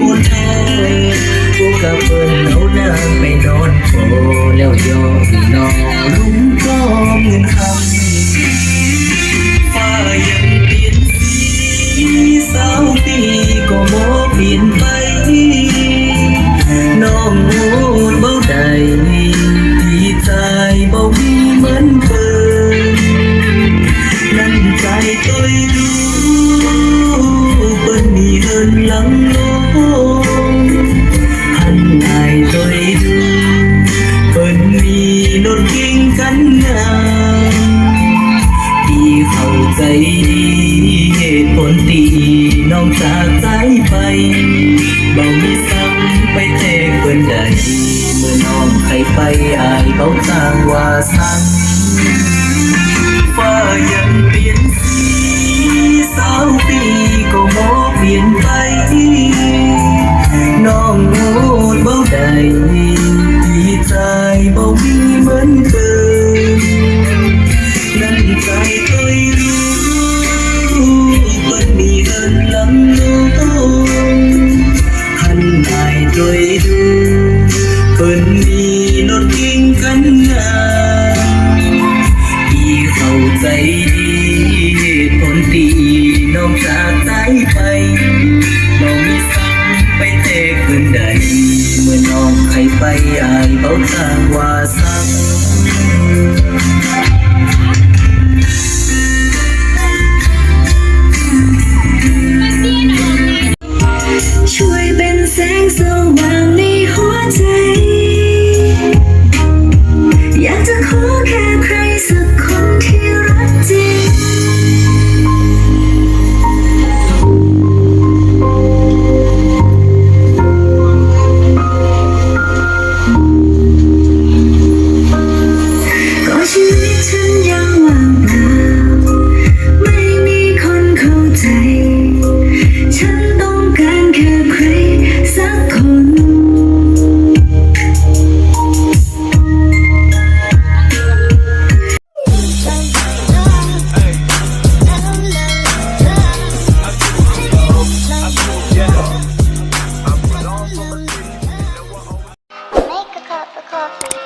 บุญทอยกูกับเพื่อนเราเดินไปนอนโอ้แล้วยอมนอนลุงก็เงินคำฟ้ายังเปลี่ยนสีสาวปีก็โมบิน ดีน้องจากใจไปเบ่มีซ้ำไปเทเพื่อนใดเมื่อน้องใครไปอายเบาจางว่าสั่ง bay ai bầu thang hoa sắc chuối bên sáng sâu vàng đi hoa cháy อยากจะขอแค่ Bye.